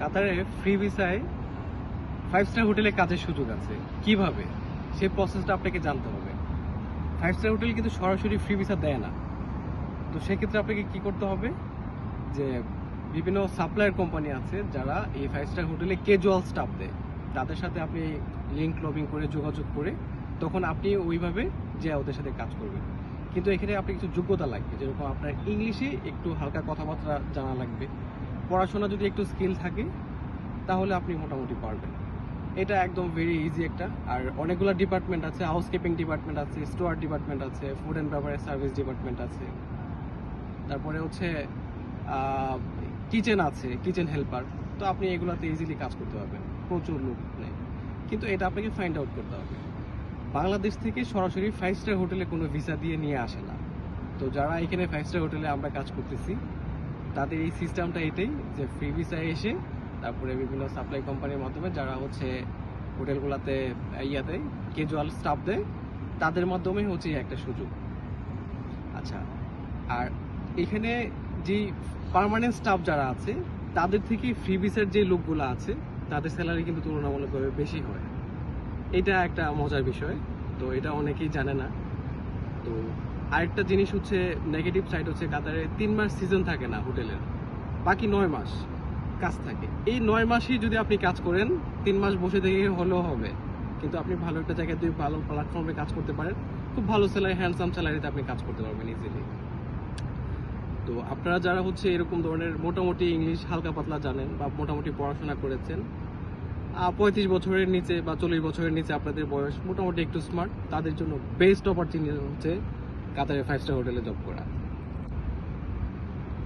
কাতারে ফ্রি ভিসায় five star হোটেলে কাজের সুযোগ আছে। কীভাবে? সেই প্রসেসটা আপনাকে জানতে হবে। ফাইভ স্টার হোটেল কিন্তু সরাসরি ফ্রি ভিসা দেয় না। তো সেক্ষেত্রে আপনাকে কি করতে হবে? যে বিভিন্ন সাপ্লায়ার কোম্পানি আছে যারা এই ফাইভ স্টার হোটেলে ক্যাজুয়াল স্টাফ দেয়। তাদের সাথে আপনি লিঙ্ক লবিং করে, যোগাযোগ করে তখন আপনি ওইভাবে যে ওদের সাথে কাজ করবেন। কিন্তু এখানে আপনি কিছু যোগ্যতা লাগবে। যেরকম আপনার ইংলিশে একটু হালকা কথাবার্তা জানা লাগবে। পড়াশোনা যদি একটু স্কিল থাকে, তাহলে আপনি মোটামুটি পারবেন। এটা একদম ভেরি ইজি একটা। আর অনেকগুলো ডিপার্টমেন্ট আছে হাউসকিপিং ডিপার্টমেন্ট আছে স্টোয়ার ডিপার্টমেন্ট আছে food and beverage service department আছে। তারপরে হচ্ছে কিচেন আছে কিচেন হেল্পার তো আপনি এগুলাতে ইজিলি কাজ করতে পারবেন। প্রচুর লোক নেই। কিন্তু এটা আপনাকে ফাইন্ড আউট করতে হবে। বাংলাদেশ থেকে সরাসরি ফাইভ স্টার হোটেলে কোনো ভিসা দিয়ে নিয়ে আসে না। তো যারা এখানে ফাইভ স্টার হোটেলে আমরা কাজ করতেছি তাদের এই সিস্টেমটা এটাই যে ফ্রি ভিসা এসে তারপরে বিভিন্ন সাপ্লাই কোম্পানির মাধ্যমে যারা হচ্ছে হোটেলগুলোতে ইয়া দেয় ক্যাজুয়াল স্টাফ দেয়, তাদের মাধ্যমে হচ্ছে একটা সুযোগ। আচ্ছা আর এখানে যে পারমানেন্ট স্টাফ যারা আছে, তাদের থেকে ফ্রি ভিসার যে লোকগুলো আছে, তাদের স্যালারি কিন্তু তুলনামূলকভাবে বেশি হয়। এটা একটা মজার বিষয়, তো এটা অনেকেই জানে না। তো আরেকটা জিনিস হচ্ছে নেগেটিভ সাইড হচ্ছে কাতারে তিন মাস সিজন থাকে না হোটেলের। বাকি নয় মাস কাজ থাকে। এই নয় মাসই যদি আপনি কাজ করেন, তিন মাস বসে থেকে হলেও হবে। কিন্তু আপনি ভালো একটা জায়গায় যদি ভালো প্ল্যাটফর্মে কাজ করতে পারেন। খুব ভালো স্যালারি হ্যান্ডসাম স্যালারিতে আপনি কাজ করতে পারবেন ইজিলি তো আপনারা যারা হচ্ছে এরকম ধরনের মোটামুটি ইংলিশ হালকা পাতলা জানেন বা মোটামুটি পড়াশোনা করেছেন পঁয়ত্রিশ বছরের নিচে বা চল্লিশ বছরের নিচে আপনাদের বয়স মোটামুটি একটু স্মার্ট তাদের জন্য বেস্ট অপরচুনিটি হচ্ছে কাতারের ফাইভ স্টার হোটেলে জব করা।